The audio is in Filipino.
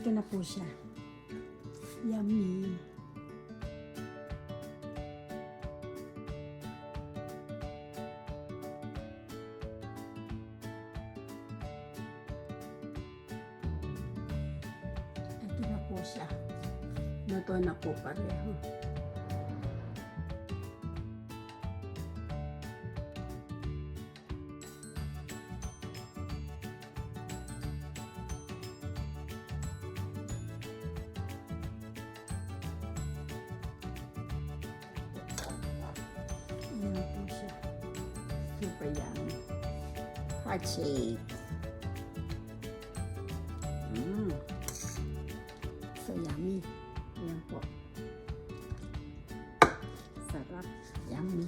Ito na po siya. Yummy. Ito na po siya. Luto na po pareho. ไปอย่างผ้าเชดอืมสยามีเรียงปกสารับยามี